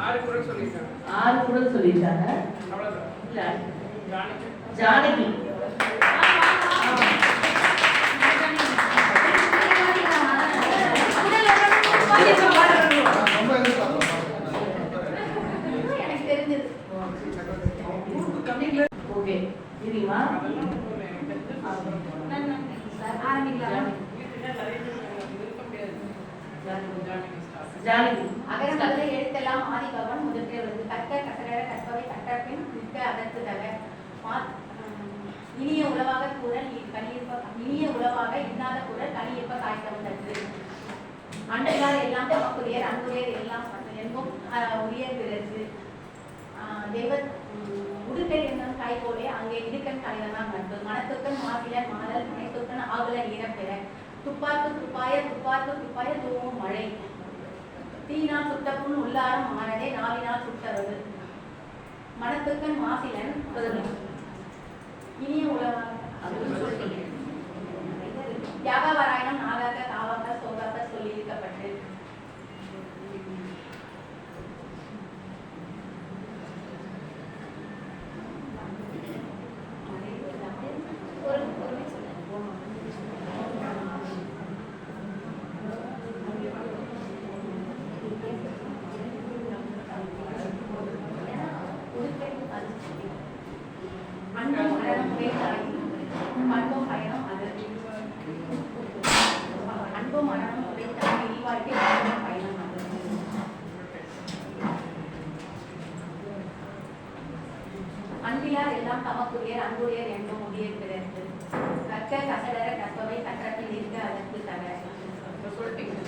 ஆறு குரல் சொல்லியிருக்காங்க. இல்ல. ஜானகி. ஓகே. தெரியுமா? ஆரம்பிக்கலாம். வீட்டுல நிறைய பேர் இருக்க ஜானகி. ஸ்டார். எழுத்தெல்லாம் ஆதிபவன் முதற்கே வந்து கற்க கசடர கற்பவை கற்றபின் நிற்க அதற்கு தக. இனிய உளவாக கூறல் இ- கனியிருப்ப இனிய உளவாக இல்லாத கூறல் கனியிருப்ப காய்த்தவன் தற்று அண்டலார் எல்லாம் தமக்குரியர் அன்புரியர் எல்லாம் என்பும் உரிய பிறகு தெய்வ உடுக்கல் என்னும் காய் போலே அங்கே இடுக்கன் தலைவனாம் நட்பு. மனத்துக்கன் மாசிலன் மாதல் மனைத்துக்கன் ஆகுலன் ஈரப்பெற. துப்பாக்கு துப்பாய துப்பாக்கு துப்பாய தூவும் மழை. தீனால் சுட்டப்புண் உள்ளாரம் ஆனதே நாவினால் சுட்டவது மனத்துக்கன் மாசிலன் இனிய உலகம் யாகாவராயணம் நாகாக்க அன்பிலார் எல்லாம் தமக்குரியர் அன்புடையர் என்பும் உடையர் பிறர்க்கு கற்க கசடர கற்பவை கற்றப்பில் இருக்க அதற்கு தக இப்ப சொல்லிட்டீங்க.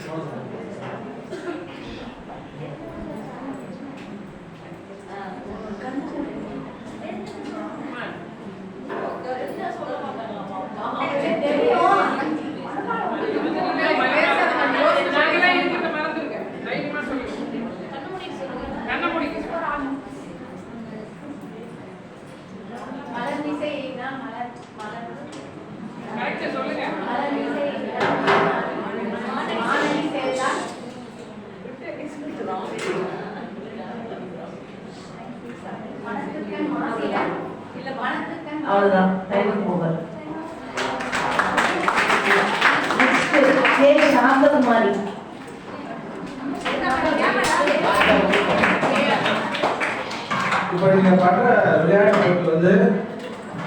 இப்போ நீங்க பண்ற விளையாட்டு போட்டி வந்து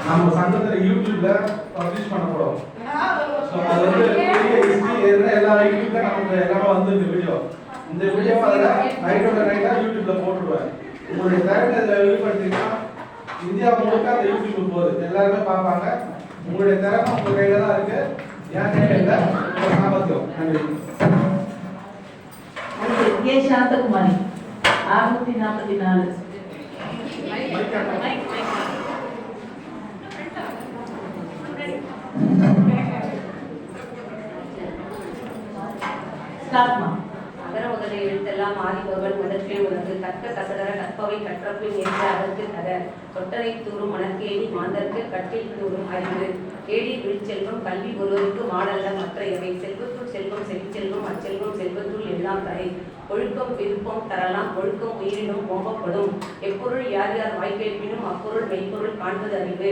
நம்ம சங்கத்துல யூடியூப்ல பப்ளிஷ் பண்ண போறோம் ஸோ அது வந்து பெரிய ஹிஸ்ட்ரி எல்லா யூடியூப்ல நமக்கு எல்லாமே வந்து இந்த வீடியோ இந்த வீடியோ அதில் நைட்டோட நைட்டாக யூடியூப்ல போட்டுருவேன். உங்களுடைய திறமை இதில் வெளிப்படுத்தினா இந்தியா முழுக்க அந்த யூடியூப் போகுது. எல்லாருமே பார்ப்பாங்க. உங்களுடைய திறமை உங்க கையில தான் இருக்கு. என் கையில இல்லை உங்க சாமர்த்தியம். நன்றி. கே. சாந்தகுமாரி அறுநூத்தி நாற்பத்தி நாலு. அகர முதல எழுத்தெல்லாம் ஆதிபவன் முதற்கே உனது கற்க கசடர கற்பவை கற்றப்பின் என்ற அதற்கு தர தொட்டரை தூறும் மணற்கேணி மாந்தர்க்கு கட்டில் தூறும் அறிவு. கேடி விழிச்செல்வம் கல்வி ஒருவருக்கு மாடல்ல மற்ற இவை செல்வம் செல்வத்துள் எல்லாம் தரை ஒழுக்கம் விருப்பம் தரலாம். ஒழுக்கம் உயிரினும் ஓம்பப்படும் எப்பொருள் யார் யார் வாய்க்கேட்பினும் அப்பொருள் மெய்ப்பொருள் காண்பது அறிவு.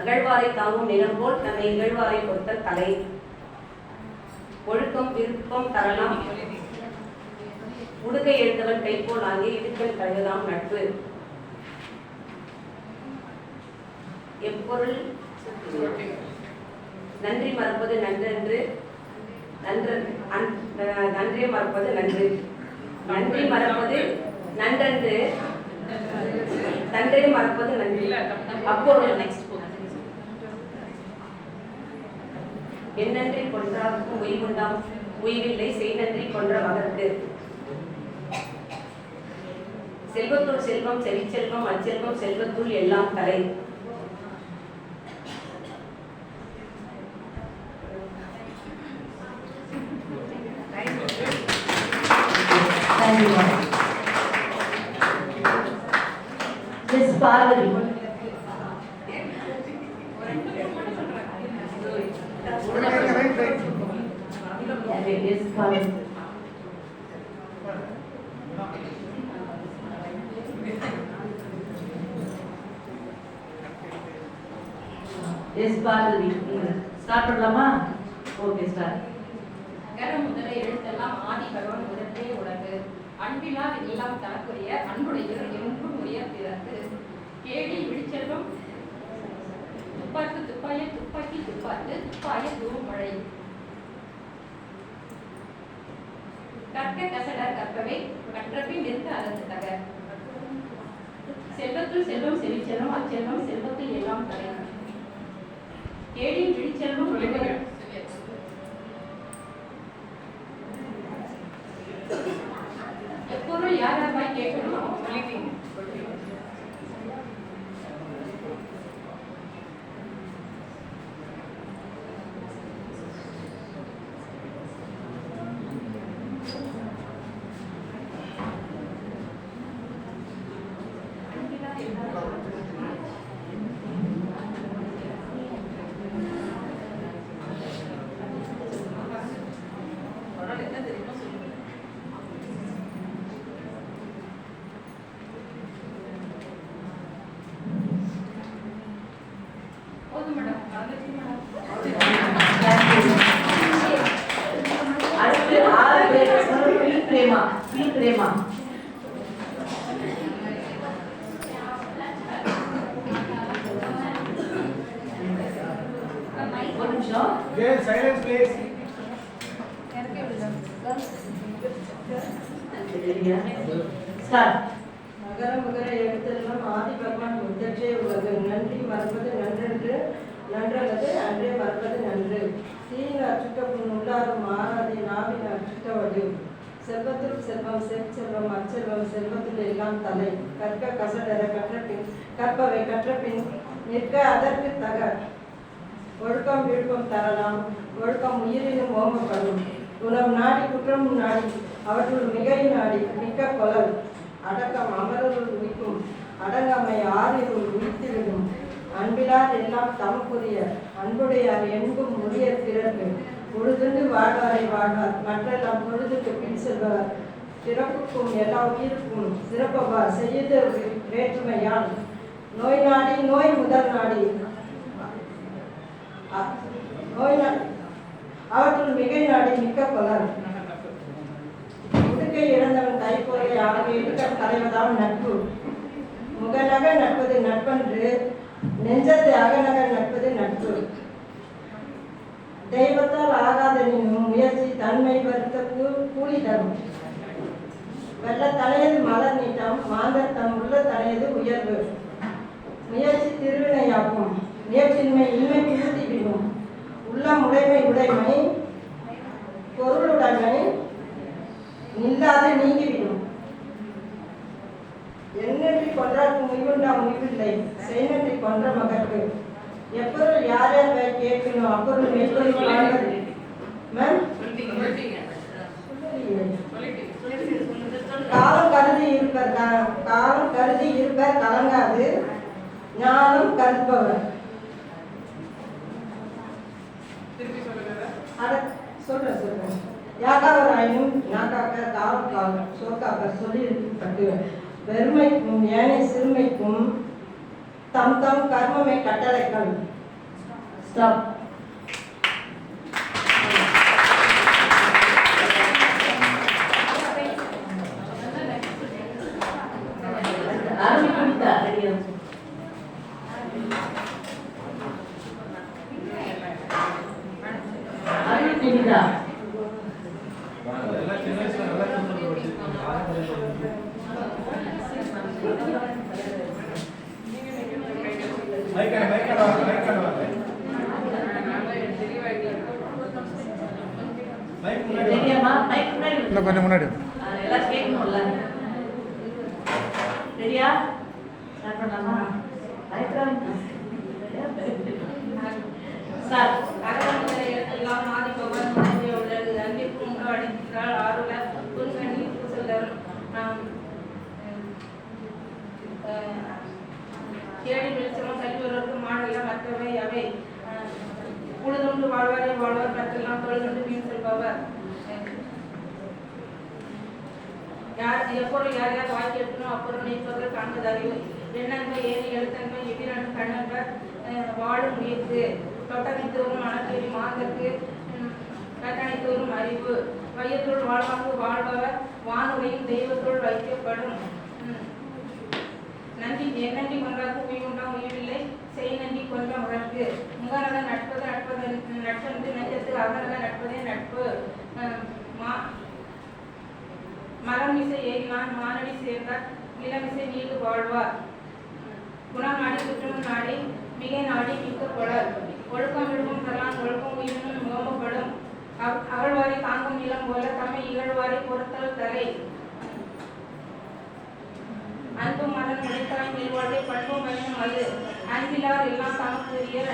அகழ்வாரை தாங்கும் நிலம் போல் தன்னை இகழ்வாரை பொறுத்த தலை. ஒழுக்கம் விருப்பம் தரலாம். உடுகை எழுந்தவன் கைப்போல் ஆகிய இடுக்கல் கழுதாம் நட்பு. எப்பொருள்? நன்றி மறப்பது நன்றென்று. நன்று மறப்பது நன்று. நன்றி மறப்பது நன்றென்று. நன்றே மறப்பது நன்றி. நெக்ஸ்ட் என்னன்றி கொன்றார்க்கும் உய்வுண்டாம் உய்வில்லை செய் நன்றி கொன்ற மகற்கு. செல்வத்துள் செல்வம் செவிச்செல்வம் அச்செல்வம் செல்வத்துள் எல்லாம் கலை பார்வதி எஸ் பார்வதி ஸ்டார்ட் பண்ணலாமா? ஓகே ஸ்டார்ட் அகர முதல எழுத்தெல்லாம் ஆதி பகவன் முதற்றே உலகு. அன்பிலார் எல்லாம் தனக்குரிய அன்புடைய எங்கும் உயர் பிறகு ஏடி விழிச்செல்வம். துப்பாக்கு துப்பாய துப்பாக்கி துப்பாக்கு துப்பாய தூமழை கற்க கசட கற்பவை கற்றபின் நிற்க அதற்கு தக. செல்வத்தில் செல்வம் செவிச்செல்வம் அச்செல்வம் செல்வத்தில் எல்லாம் தலை. ஏடி விழிச்செல்வம் எப்போதும் நிமிஷம். Okay, silence please. ஸ்டார்ட் மகர மகர எழுத்தெல்லாம் ஆதி பகவான் முத்தற்றே உலகு. நன்றி மறப்பது நன்றென்று. நன்றல்லது அன்றே மறப்பது நன்று. தீயின் அச்சுட்ட புண் உள்ளாரும் மாறாதே நாவின் அச்சுட்ட வடு செல்வத்துள் செல்வம் செல்வம் அச்செல்வம் செல்வத்துள் எல்லாம் தலை. கற்க கசடர கற்ற கற்பவை கற்றப்பின் நிற்க அதற்கு தக. ஒழுக்கம் விழுப்பம் தரலாம் ஒழுக்கம் உயிரினும் ஓமப்படும் குணம் நாடி குற்றமும் நாடி அவற்றுள் மிகை நாடி மிக்க கொலல். அடக்கம் அமரருள் உயிக்கும் அடங்கமை ஆறிருள் உயிர்த்துவிடும் அன்பிலார் எல்லாம் தமக்குரிய அன்புடையார் என்பும் உரிய பிறப்பு பொழுதுண்டு வாழ்வாரை வாழ்வார். மற்றெல்லாம் பொழுதுக்கு பின் செல்வார் பிறப்புக்கும் எல்லா உயிருக்கும் சிறப்பவார். செய்து வேற்றுமையால் நோய் நாடி நோய் முதல் நாடி. நோய் அவற்றுள் மிகை நாடி மிக்க பலர். முதுக்கை இழந்தவன் கைப்பொருளை ஆக எடுக்க தலைவதாம் நட்பு. முகநக நட்பது நட்பன்று நெஞ்சத்தை அகநக நட்பது நட்பு. தெய்வத்தால் ஆகாதனினும் முயற்சி தன்மை வருத்த கூ- கூலி தரும். வெள்ள தலையது மலர் நீட்டம் மாந்தர் தம் உள்ள தலையது உயர்வு. முயற்சி திருவினையாகும் நேற்றின்மை இன்மை புகுத்தி விடும். உள்ள உடைமை உடைமை பொருளுடைமை நில்லாத நீங்கிவிடும் எண்ணற்றி கொன்றார்க்கு முடிவுண்டா முடிவில்லை செய்நன்றி கொன்ற மகற்கு. எப்பொருள் யார் யார் வை கேட்கணும் அப்பொருள் மேம்? சொல்லிட்டீங்க காலம் கருதி இருப்பர் காலம் கருதி இருப்பர் கலங்காது. ஞானம் கருப்பவர் சொல்றேன் சொல்றேன். யாகாவராயினும் நாக்காக்க காவல் காவல் சோக்காக்க சொல்லியிருப்பட்டு பெருமைக்கும் ஏனை சிறுமைக்கும் தம் தம் கர்மமை கட்டளைகள் ஸ்டாப் அருண் கவிதா ரெடியா அருண் கவிதா எல்லாம் சின்ன வயசுல நல்லா கூப்பிட்டு வச்சிருக்கீங்க. மைக் ஆன், மைக் ஆன் வாங்க, மைக் ஆன் வாங்க. மைக் முன்னாடி வாங்க. ரெடியாமா மைக் முன்னாடி இன்னும் கொஞ்சம் முன்னாடி ஆ, எல்லாம் கேட்கணும்ல ரெடியா ஸ்டார்ட் பண்ணலாமா பயப்படாதீங்க சார் அகரமுதல எழுத்தெல்லாம் ஆதி பகவான் முதற்றே உலகு அன்பிற்கும் அடிக்கிறாள் ஆருள புன்கணி பூசலர் நாம் கேடி வெளிச்சமும் கல்வியவர்களுக்கு மாடெல்லாம் மற்றவை அவை அஹ், உழுதுண்டு வாழ்வாரே வாழ்வார் மற்றெல்லாம் தொழுதுண்டு மீன் செல்பவர். யார் எப்பொருள் யார் யார் வாக்கி எடுக்கணும் அப்பொருள் நீப்பவர்கள் காண்பது அறிவு எண்ணங்கள் ஏறி எழுத்தன்மை எதிரான கண்ணங்கள் வாழும் உயிர்க்கு தொட்டனை தோறும் மாந்தற்கு கட்டணைத்தோறும் தோறும் அறிவு வையத்துள் வாழ்வாங்கு வாழ்பவர் வானுரையும் தெய்வத்துள் வைக்கப்படும். நன்றி நன்றி நன்றி கொன்றாக்கு உயிர்வுண்டா உயிரில்லை? செய் நன்றி கொஞ்சம் உறக்கு முகநல நட்பது நட்பது நட்பு நெஞ்சத்து அகநல நட்பதே நட்பு. மா மரமிசை ஏறினான் மானடி சேர்ந்தார் இளமிசை நீடு வாழ்வார். குணம் நாடி குற்றம் நாடி மிக நாடி மிக்க கொளர் ஒழுக்கம் விழுவும் தரலான் ஒழுக்கம் உயிரினும் முகமப்படும் அவ்- அகழ்வாரை தாங்கும் நிலம் போல தம்மை இகழ்வாரை பொறுத்தல் தலை. அன்பு மலன் உடைத்தாய் நெல்வாழ்வை பண்பும் பயனும் அது அன்பிலார் எல்லாம் தமக்கு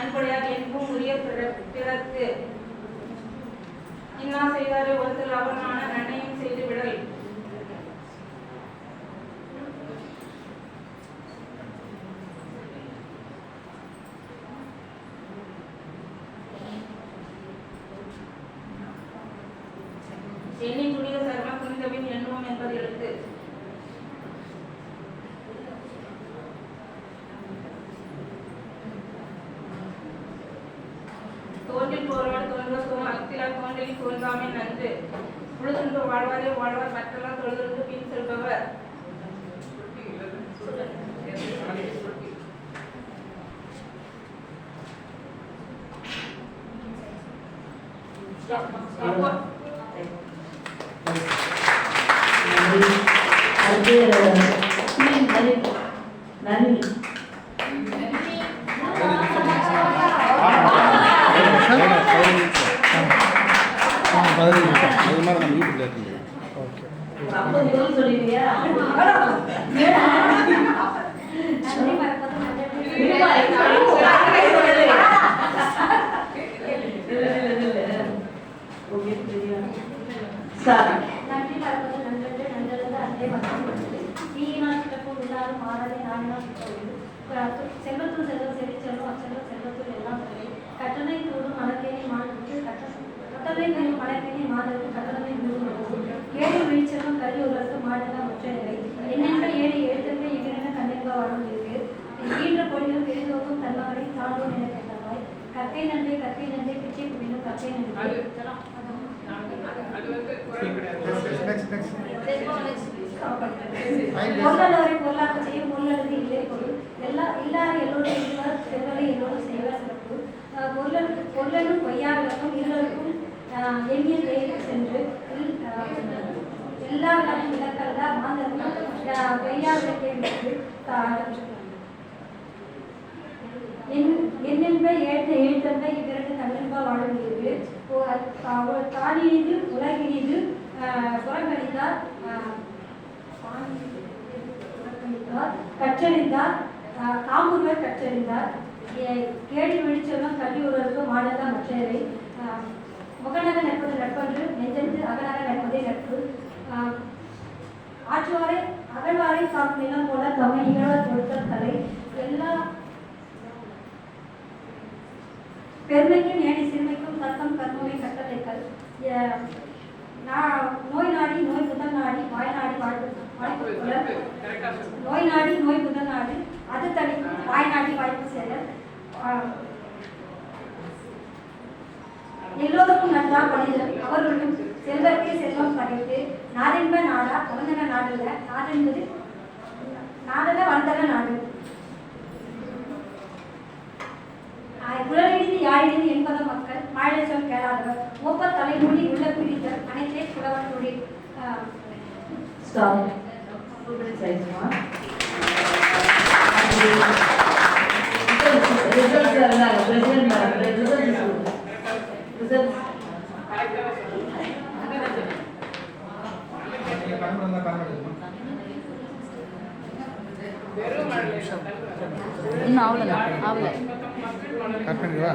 அன்புடையார் என்பும் உரிய பிற- பிறர்க்கு. இன்னா செய்தாரே ஒருத்தர் அவனான நன்மையும் தோன்றாமே நன்று. உழுதுன்று வாழ்வாரே வாழ்வார் மற்றெல்லாம் தொழுது பின் செல்பவர். நன்றி சி. பதினஞ்சு நிமிஷம். அது மாதிரி நம்ம யூடியூப்ல இருக்க முடியும். ஓகே. சொல்லிடுவியா நன்றி மறப்பது நன்றன்று நன்றல்லது அன்றே மறப்பது தீயினால் சிறப்பும் இல்லாத மாறாதே நாடினால் சிறப்பு செல்வத்துள் செல்வம் செவி செல்வம் அச்செல்வம் செல்வத்துள் எல்லாம் செல்வி கட்டளை தூடும் மலக்கேணி மாடுக்கு கட்டளை தூடும் மலக்கேணி மாதருக்கு கட்டளை தூடும் ஏழு விழிச்செல்வம் கல்வி உலகத்து மாடுதான் முற்ற நிலை என்னென்ற ஏழு எழுத்தற்கு எங்கென்ன கண்ணென்ப வாழும் இருக்கு ஈன்ற பொடிகள் பெரிதோக்கும் தன்மகனை தாழ்வும் என கேட்டாய் கற்கை நன்றி கற்கை நன்றி பிச்சை புரியும் கற்கை நன்றி நெக்ஸ்ட் நெக்ஸ்ட் பொருளாதாரை பொருளாக்க செய்யும் பொருளது இல்லை பொருள் எல்லா இல்லாத எல்லோரும் இருவர் செல்வரை எல்லோரும் செய்வர் சிறப்பு அஹ் பொருளன் பொருளனும் எண்ணிய தேடி சென்று எல்லா விளக்கும் விளக்கல்ல மாந்தர்கள் பெரியார் பொய்யா என்னென்ப ஏற்ற எழுத்தந்த இவ்விரண்டு தமிழ்பா வாழும் தானியது தானினிது உலகினிது புறக்கணித்தார் புறக்கணித்தார் கற்றறிந்தார் காம்புகள் கற்றறிந்தார். ஏ- கேடி வெளிச்செல்வம் கல்வி உறவுக்கு மாடல்தான் மற்றவை. முகநக நட்பது நட்பன்று நெஞ்சென்று அகநக நட்பதே நட்பு. ஆற்றுவாரை அகழ்வாரை காக்கும் நிலம் போல தம்மை இகழ்வர் பொருத்தல் தலை எல்லா பெருமைக்கும் ஏழை சிறுமைக்கும் தத்தம் கர்மமே கட்டளைகள். எ- நோய் நாள் நோய் முதல் நாடி வாய் நாடி வாழ்வு வாய்ப்பு நோய் நாடி நோய் முதல் நாடு அது தணிக்கும் வாய் நாடி வாய்ப்பு செயல் ஆஹ், எல்லோருக்கும் நன்றா மனிதர் அவர்களும் செல்வர்க்கே செல்வம் படைத்து நாடென்ப நாடா நாடுல நாடு என்பது நாடுல வந்தன நாடு. குழலெழுதி யாழினி என்பத மக்கள் மாழச்சம் கேளாதவர். ஒப்ப தலைமொழி உள்ள பிடித்தல் அனைத்தே புலவன் மொழி ஆஹ், ஸ்டார்ட். சரிம்மா. ரிசல்ட்ஸ் இருந்தாங்க பிரசிடென்ட் கட் பண்ணிடுவா